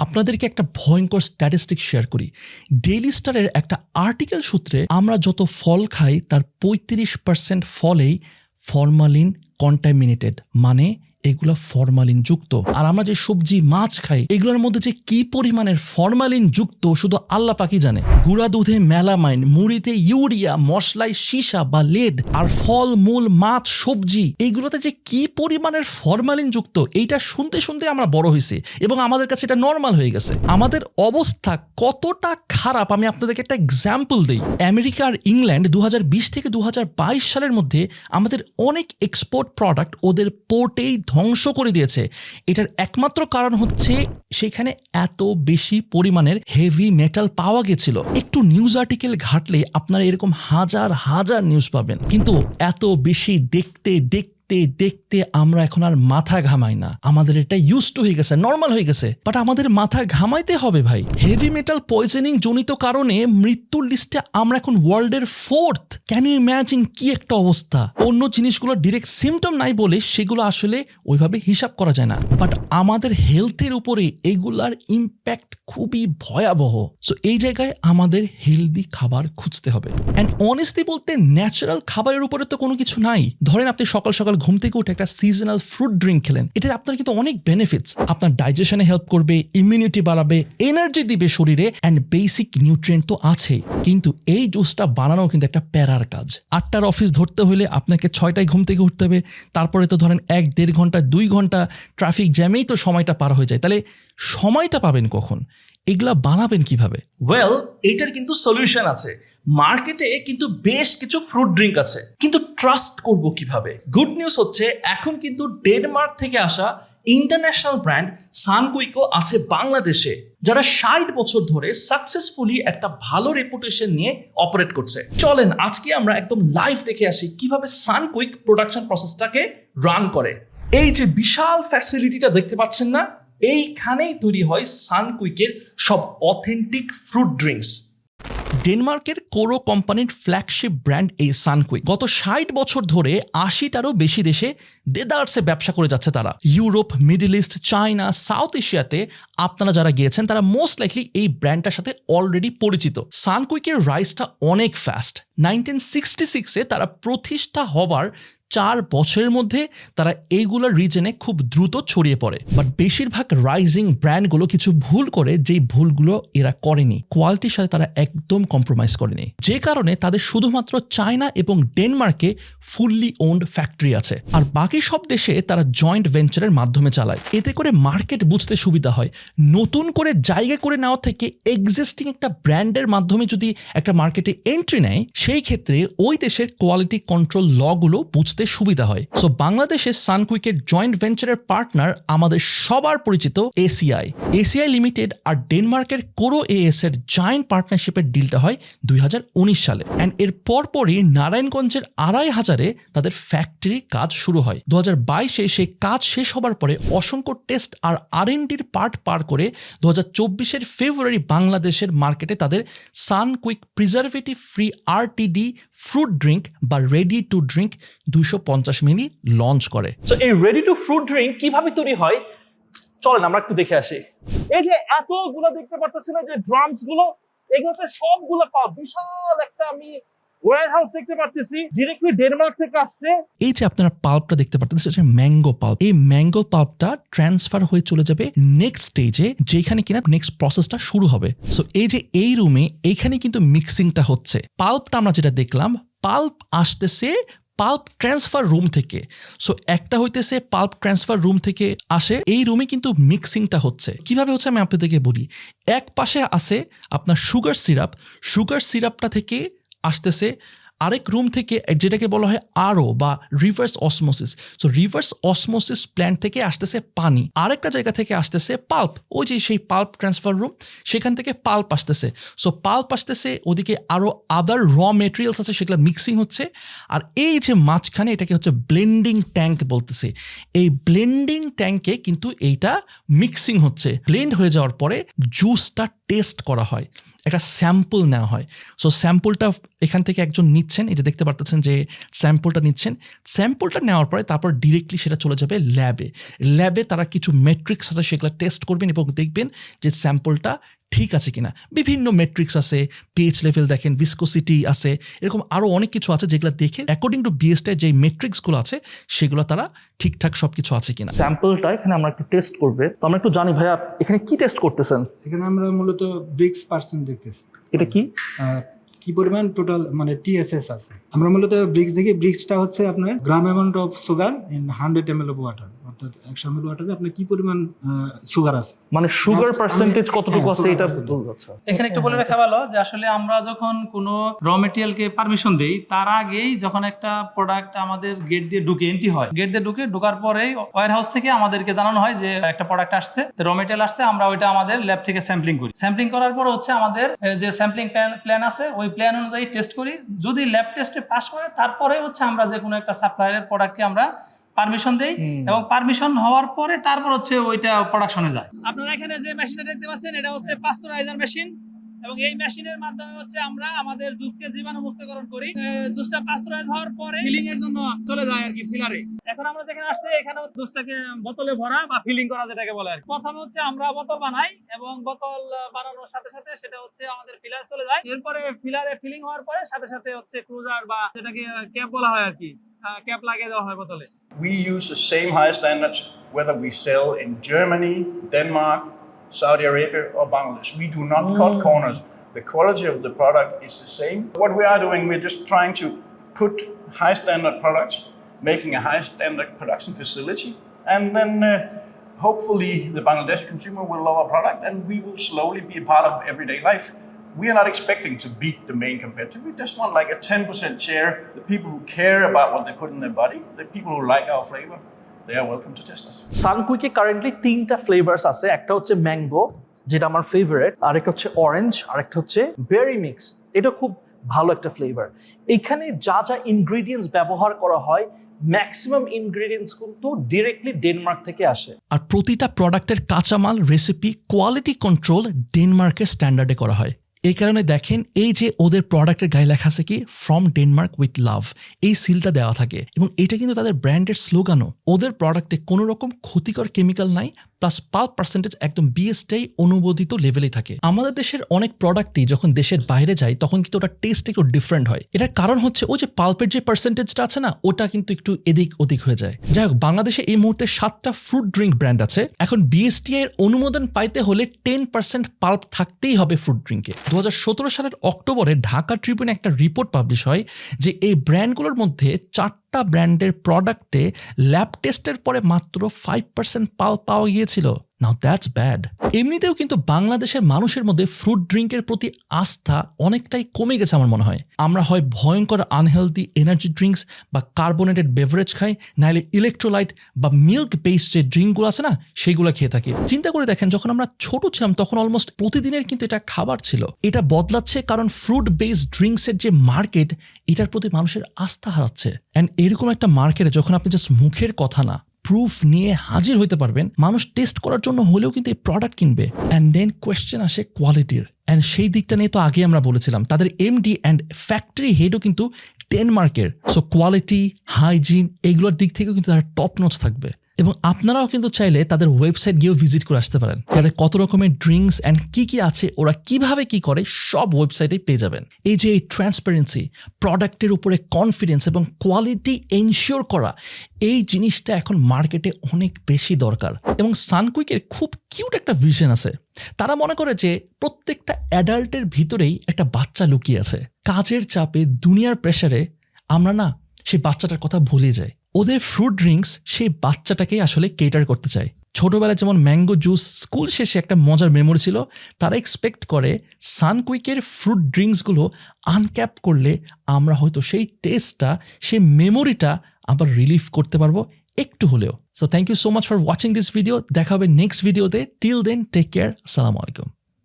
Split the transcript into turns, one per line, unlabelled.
আপনাদেরকে একটা ভয়ঙ্কর স্ট্যাটিস্টিক শেয়ার করি। ডেইলি স্টারের একটা আর্টিকেল সূত্রে আমরা যত ফল খাই, তার পঁয়ত্রিশ পার্সেন্ট ফলেই ফরমালিন কন্টামিনেটেড মানে এগুলো ফরমালিন যুক্ত আর আমরা যে সবজি, মাছ খাই, এগুলোর মধ্যে যে কি পরিমাণের ফরমালিন যুক্ত শুধু আল্লাহ পাকি জানে। গুঁড়া দুধে মেলামাইন, মুড়িতে ইউরিয়া, মশলায় সীসা বা লেড, আর ফল, মূল, মাছ, সবজি এইগুলোতে যে কি পরিমাণের ফরমালিন যুক্ত এইটা শুনতে শুনতে আমরা বড় হয়েছি এবং আমাদের কাছে এটা নর্মাল হয়ে গেছে। আমাদের অবস্থা কতটা খারাপ, আমি আপনাদেরকে একটা এক্সাম্পল দিই। আমেরিকা আর ইংল্যান্ড দু হাজার বিশ থেকে দু হাজার বাইশ সালের মধ্যে আমাদের অনেক এক্সপোর্ট প্রোডাক্ট ওদের পোর্টেই ধ্বংস করে দিয়েছে। এটার একমাত্র কারণ হচ্ছে সেখানে এত বেশি পরিমাণের হেভি মেটাল পাওয়া গেছিল। একটু নিউজ আর্টিকেল ঘাটলে আপনারা এরকম হাজার হাজার নিউজ পাবেন। কিন্তু এত বেশি দেখতে দেখতে দেখতে দেখতে আমরা এখন আর মাথা ঘামাই না। আমাদের এটা ইউজ টু হয়ে গেছে নর্মাল হয়ে গেছে। বাট আমাদের মাথা ঘামাইতে হবে ভাই। হেভি মেটাল পয়জনিং জনিত কারণে মৃত্যুর লিস্টে আমরা এখন ওয়ার্ল্ডের ফোর্থ ক্যান ইউ ইম্যাজিন কি একটা অবস্থা? অন্য জিনিসগুলো ডিরেক্ট সিমটম নাই বলে সেগুলো আসলে ওইভাবে হিসাব করা যায় না। বাট আমাদের হেলথের উপরে এগুলার ইম্প্যাক্ট খুবই ভয়াবহ। সো এই জায়গায় আমাদের হেলদি খাবার খুঁজতে হবে। অ্যান্ড অনেস্টলি বলতে ন্যাচারাল খাবারের উপরে তো কোনো কিছু নাই। ধরেন আপনি সকাল সকাল ঘুম থেকে উঠে একটা সিজনাল ফ্রুট ড্রিঙ্ক খেলেন। এটা আপনার কিন্তু অনেক বেনিফিটস আপনার ডাইজেশনে হেল্প করবে ইমিউনিটি বাড়াবে এনার্জি দিবে শরীরে অ্যান্ড বেসিক নিউট্রিয়েন্ট তো আছেই। কিন্তু এই জুসটা বানানো কিন্তু একটা প্যারার কাজ। আটটার অফিস ধরতে হলে আপনাকে ছয়টায় ঘুম থেকে উঠতে হবে। তারপরে তো ধরেন এক, দেড় ঘণ্টা, দুই ঘণ্টা ট্রাফিক জ্যামেই তো সময়টা পার হয়ে যায়। তাহলে সময়টা পাবেন কখন? এগুলা বানাবেন কীভাবে?
ওয়েল এটার কিন্তু সলিউশন আছে। মার্কেটে কিন্তু বেশ কিছু ফ্রুট ড্রিঙ্ক আছে। কিন্তু ট্রাস্ট করব কীভাবে? গুড নিউজ হচ্ছে, এখন কিন্তু ডেনমার্ক থেকে আসা ইন্টারন্যাশনাল ব্র্যান্ড সানকুইকো আছে বাংলাদেশে, যারা ষাট বছর ধরে সাকসেসফুলি একটা ভালো রেপুটেশন নিয়ে অপারেট করছে। চলেন, আজকে আমরা একদম লাইভ দেখে আসি কীভাবে সানকুইক প্রোডাকশন প্রসেসটাকে রান করে। এই যে বিশাল ফ্যাসিলিটিটা দেখতে পাচ্ছেন না, এইখানেই তৈরি হয় সানকুইকের সব অথেন্টিক ফ্রুট ড্রিঙ্কস
ডেনমার্কের কোরো কোম্পানির ফ্ল্যাগশিপ ব্র্যান্ড এই সানকুইক গত ষাট বছর ধরে আশিটারও বেশি দেশে দেদার্সে ব্যবসা করে যাচ্ছে তারা। Europe, middle east, China, south এশিয়াতে আপনারা যারা গিয়েছেন, তারা মোস্ট লাইকলি এই ব্র্যান্ডটার সাথে অলরেডি পরিচিত। সানকুইকের রাইসটা অনেক ফাস্ট। নাইনটিন সিক্সটি সিক্সে তারা প্রতিষ্ঠা হবার চার বছরের মধ্যে তারা এইগুলোর রিজনে খুব দ্রুত ছড়িয়ে পড়ে। বাট বেশিরভাগ রাইজিং ব্র্যান্ডগুলো কিছু ভুল করে যেই ভুলগুলো এরা করেনি। কোয়ালিটির সাথে তারা একদম কম্প্রোমাইজ করেনি। যে কারণে তাদের শুধুমাত্র চায়না এবং ডেনমার্কে ফুললি ওন্ড ফ্যাক্টরি আছে। আর বাকি সব দেশে তারা জয়েন্ট ভেঞ্চারের মাধ্যমে চালায়। এতে করে মার্কেট বুঝতে সুবিধা হয়। নতুন করে জায়গা করে নেওয়া থেকে এক্সিস্টিং একটা ব্র্যান্ডের মাধ্যমে যদি একটা মার্কেটে এন্ট্রি নেয়, সেই ক্ষেত্রে ওই দেশের কোয়ালিটি কন্ট্রোল লগুলো বুঝতে সুবিধা হয়। সো বাংলাদেশের সানকুইকের জয়েন্ট ভেঞ্চারের পার্টনার আমাদের সবার পরিচিত এসিআই এসিআই লিমিটেড আর ডেনমার্কের কোরো এএস এর জয়েন্ট পার্টনারশিপের ডিলটা হয় দুই হাজার উনিশ সালে। অ্যান্ড এর পরপরই নারায়ণগঞ্জের আড়াই হাজারে তাদের ফ্যাক্টরি কাজ শুরু হয়। দু হাজার বাইশে সেই কাজ শেষ হবার পরে অসংখ্য টেস্ট আর আর পার্ট পার করে দু হাজার চব্বিশের ফেব্রুয়ারি বাংলাদেশের মার্কেটে তাদের Sunquick preservative free RTD fruit drink বা রেডি টু ড্রিঙ্ক দুশো পঞ্চাশ মিলি লঞ্চ করে।
তো এই রেডি টু ফ্রুট ড্রিঙ্ক কীভাবে তৈরি হয়? চলেন আমরা একটু দেখে আসি। এই যে এতগুলো দেখতে পারতেছি না যে ড্রামসগুলো এগুলোতে সবগুলো পাওয়া বিশাল একটা আমি ওয়ার দেখতে পারতেছি ডিরেক্টলি ডেনমার্ক থেকে আসছে।
এই যে আপনারা পাল্পটা দেখতে পাচ্ছেন সেটা ম্যাঙ্গো পাল্প এই ম্যাঙ্গো পাল্পটা ট্রান্সফার হয়ে চলে যাবে নেক্সট স্টেজে যেখানে কিনা নেক্সট প্রসেসটা শুরু হবে। সো এই যে এই রুমে এইখানে কিন্তু মিক্সিংটা হচ্ছে। পাল্পটা আমরা যেটা দেখলাম পাল্প আসতেছে পাল্প ট্রান্সফার রুম থেকে। সো একটা হইতেছে পাল্প ট্রান্সফার রুম থেকে আসে। এই রুমে কিন্তু মিক্সিংটা হচ্ছে। কীভাবে হচ্ছে আমি আপনাদেরকে বলি? এক পাশে আছে আপনার সুগার সিরাপ। সুগার সিরাপটা থেকে আসতেছে আরেক রুম থেকে, যেটাকে বলা হয় আরও বা reverse osmosis. So reverse osmosis plant থেকে আসতেছে পানি। আরেকটা জায়গা থেকে আসতেছে পাল্প। ওই যে সেই পাল্প ট্রান্সফার রুম, সেখান থেকে পাল্প আসতেছে। সো পাল্প আসতেছে, ওদিকে আরও আদার র মেটেরিয়ালস আছে, সেগুলো মিক্সিং হচ্ছে। আর এই যে মাঝখানে, এটাকে হচ্ছে ব্লেন্ডিং ট্যাঙ্ক বলতেছে। এই ব্লেন্ডিং ট্যাঙ্কে কিন্তু এইটা মিক্সিং হচ্ছে। ব্লেন্ড হয়ে যাওয়ার পরে জুসটা টেস্ট করা হয়, একটা স্যাম্পল নেওয়া হয়। সো স্যাম্পলটা এখান থেকে একজন নিচ্ছেন এটা দেখতে পারতেছেন যে স্যাম্পলটা নিচ্ছেন। স্যাম্পলটা নেওয়ার পরে তারপর ডিরেক্টলি সেটা চলে যাবে ল্যাবে ল্যাবে তারা কিছু মেট্রিক্স আছে, সেগুলো টেস্ট করবেন এবং দেখবেন যে স্যাম্পলটা ঠিক আছে কিনা? বিভিন্ন মেট্রিক্স আছে পিএইচ লেভেল দেখেন ভিসকোসিটি আছে এরকম আরও অনেক কিছু আছে যেগুলো দেখে অ্যাকর্ডিং টু বিএসটাই যে মেট্রিক্সগুলো আছে সেগুলো তারা ঠিকঠাক সব কিছু আছে কিনা। স্যাম্পলটা এখানে আমরা একটু টেস্ট করবে। তো আমরা একটু জানি ভাইয়া এখানে কি টেস্ট করতেছেন?
এখানে আমরা মূলত ব্রিক্স পার্সেন্ট দেখতেছি।
এটা কি?
কি পরিমাণ টোটাল মানে টিএসএস আছে। আমরা মূলত ব্রিক্স দেখি। ব্রিক্সটা হচ্ছে আপনার gram amount of sugar in hundred M L of water অর্থাৎ ওয়াটারে আপনার কি পরিমাণ সুগার আছে?
মানে সুগার পার্সেন্টেজ কতটুকু
হ্যাঁ,
আছে এটা। বলতে আচ্ছা
এখানে একটু বলে রাখা ভালো যে আসলে আমরা যখন কোনো র মেটেরিয়ালকে পারমিশন দেই তার আগেই যখন একটা প্রোডাক্ট আমাদের গেট দিয়ে ঢুকে এন্ট্রি হয় গেট দিয়ে ঢুকে ঢোকার পরেই ওয়ার হাউস থেকে আমাদেরকে জানানো হয় যে একটা প্রোডাক্ট আসছে র মেটেরিয়াল আসছে আমরা ওইটা আমাদের ল্যাব থেকে স্যাম্পলিং করি। স্যাম্পলিং করার পর হচ্ছে আমাদের যে স্যাম্পলিং প্ল্যান আছে ওই প্ল্যান অনুযায়ী টেস্ট করি। যদি ল্যাব টেস্টে পাস করে তারপরে হচ্ছে আমরা যে কোনো একটা সাপ্লায়ারের প্রোডাক্টকে আমরা পারমিশন দেই এবং পারমিশন হওয়ার পরে তারপর হচ্ছে ওইটা প্রোডাকশনে যায়। আপনারা এখানে যে মেশিনটা দেখতে পাচ্ছেন এটা হচ্ছে পাস্তুরাইজার মেশিন এবং এই মেশিনের মাধ্যমে হচ্ছে আমরা আমাদের জুসকে জীবাণু মুক্তকরণ করি জুসটা পাস্তুরাইজ হওয়ার পরে ফিলিং এর জন্য চলে যায় আর কি ফিলারে এখন আমরা যেখানে আসছি এখানে হচ্ছে জুসটাকে বোতলে ভরা বা ফিলিং করা যেটাকে বলে আর। প্রথমে হচ্ছে আমরা বোতল বানাই এবং বোতল বানানোর সাথে সাথে সেটা হচ্ছে আমাদের ফিলার চলে যায়। এরপরে ফিলারে ফিলিং হওয়ার পরে সাথে সাথে হচ্ছে ক্রুজার বা যেটাকে ক্যাপ বলা হয় আর কি। ক্যাপ লাগিয়ে দেওয়া হয় বোতলে
We use the same high standards whether we sell in Germany, Denmark, Saudi Arabia, or Bangladesh. We do not cut corners. The quality of the product is the same. What we are doing, we're just trying to put high standard products, making a high standard production facility, and then uh, hopefully the Bangladeshi consumer will love our product and we will slowly be a part of everyday life. We are not expecting to beat the main competitor. We just want like a 10% share. The people who care about what they put in their body, the people who like our flavor, they are welcome to test us.
সানকুইকে currently তিনটা flavours আছে একটা হচ্ছে mango যেটা আমার favourite আরেকটা হচ্ছে orange আরেকটা হচ্ছে বেরি মিক্স এটা খুব ভালো একটা ফ্লেভার এখানে যা যা ইনগ্রেডিয়েন্টস ব্যবহার করা হয় ম্যাক্সিমাম ইনগ্রেডিয়েন্টস কিন্তু ডিরেক্টলি ডেনমার্ক থেকে আসে আর প্রতিটা প্রোডাক্টের কাঁচামাল রেসিপি কোয়ালিটি কন্ট্রোল ডেনমার্কের স্ট্যান্ডার্ডে করা হয় এই কারণে দেখেন, এই যে ওদের প্রোডাক্টের গায়ে লেখা আছে কি ফ্রম ডেনমার্ক উইথ লাভ এই সিলটা দেওয়া থাকে। এবং এটা কিন্তু তাদের ব্র্যান্ডের স্লোগানও ওদের প্রোডাক্টে কোনো রকম ক্ষতিকর কেমিক্যাল নাই প্লাস পাল্প পার্সেন্টেজ একদম বিএসটাই অনুমোদিত লেভেলেই থাকে। আমাদের দেশের অনেক প্রোডাক্টই যখন দেশের বাইরে যায়, তখন কিন্তু ওটা টেস্ট একটু ডিফারেন্ট হয়। এটার কারণ হচ্ছে ও যে পাল্পের যে পার্সেন্টেজটা আছে না, ওটা কিন্তু একটু এদিক ওদিক হয়ে যায়। যাই হোক, বাংলাদেশে এই মুহূর্তে সাতটা ফ্রুট ড্রিঙ্ক ব্র্যান্ড আছে। এখন বিএসটিআই এর অনুমোদন পাইতে হলে টেন পার্সেন্ট পাল্প থাকতেই হবে ফ্রুট ড্রিঙ্কে দু হাজার সতেরো সালের অক্টোবরে ঢাকা ট্রিবিউনে একটা রিপোর্ট পাবলিশ হয় যে এই ব্র্যান্ডগুলোর মধ্যে চারটা ব্র্যান্ডের প্রোডাক্টে ল্যাব টেস্টের পরে মাত্র ফাইভ পার্সেন্ট পাল পাওয়া গিয়েছিল। নাও দ্যাটস ব্যাড এমনিতেও কিন্তু বাংলাদেশের মানুষের মধ্যে ফ্রুট ড্রিঙ্কের প্রতি আস্থা অনেকটাই কমে গেছে আমার মনে হয়। আমরা হয় ভয়ঙ্কর আনহেলদি এনার্জি ড্রিঙ্কস বা কার্বোনেটেড বেভারেজ খাই নাহলে ইলেকট্রোলাইট বা মিল্ক বেসড যে ড্রিঙ্কগুলো আছে না সেইগুলো খেয়ে থাকি। চিন্তা করে দেখেন, যখন আমরা ছোট ছিলাম, তখন অলমোস্ট প্রতিদিনের কিন্তু এটা খাবার ছিল। এটা বদলাচ্ছে কারণ ফ্রুট বেসড ড্রিঙ্কসের যে মার্কেট এটার প্রতি মানুষের আস্থা হারাচ্ছে। অ্যান্ড এরকম একটা মার্কেটে যখন আপনি জাস্ট মুখের কথা না প্রুফ নিয়ে হাজির হইতে পারবেন। মানুষ টেস্ট করার জন্য হলেও কিন্তু এই প্রোডাক্ট কিনবে। অ্যান্ড দেন কোয়েশ্চেন আসে কোয়ালিটির অ্যান্ড সেই দিকটা নিয়ে তো আগে আমরা বলেছিলাম। তাদের এমডি অ্যান্ড ফ্যাক্টরি হেডও কিন্তু ডেনমার্কের সো কোয়ালিটি হাইজিন এগুলোর দিক থেকেও কিন্তু তারা টপ নচ থাকবে। এবং আপনারাও কিন্তু চাইলে তাদের ওয়েবসাইট গিয়েও ভিজিট করে আসতে পারেন। তাদের কত রকমের ড্রিঙ্কস অ্যান্ড কি কি আছে, ওরা কীভাবে কি করে, সব ওয়েবসাইটে পেয়ে যাবেন। এই যে এই ট্রান্সপারেন্সি প্রোডাক্টের উপরে কনফিডেন্স এবং কোয়ালিটি এনশিওর করা, এই জিনিসটা এখন মার্কেটে অনেক বেশি দরকার। এবং সানকুইকের খুব কিউট একটা ভিশন আছে। তারা মনে করে যে প্রত্যেকটা অ্যাডাল্টের ভিতরেই একটা বাচ্চা লুকিয়ে আছে। কাজের চাপে, দুনিয়ার প্রেশারে আমরা না সেই বাচ্চাটার কথা ভুলে যাই। ওদের ফ্রুট ড্রিঙ্কস সেই বাচ্চাটাকেই আসলে কেটার করতে চায়। ছোটবেলায় যেমন ম্যাঙ্গো জুস স্কুল শেষে একটা মজার মেমোরি ছিল, তারা এক্সপেক্ট করে সানকুইকের ফ্রুট ড্রিঙ্কসগুলো আনক্যাপ করলে আমরা হয়তো সেই টেস্টটা সেই মেমোরিটা আবার রিলিফ করতে পারব একটু হলেও। So thank you so much for watching this video দেখা হবে নেক্সট ভিডিওতে টিল দেন টেক কেয়ার আসসালামু আলাইকুম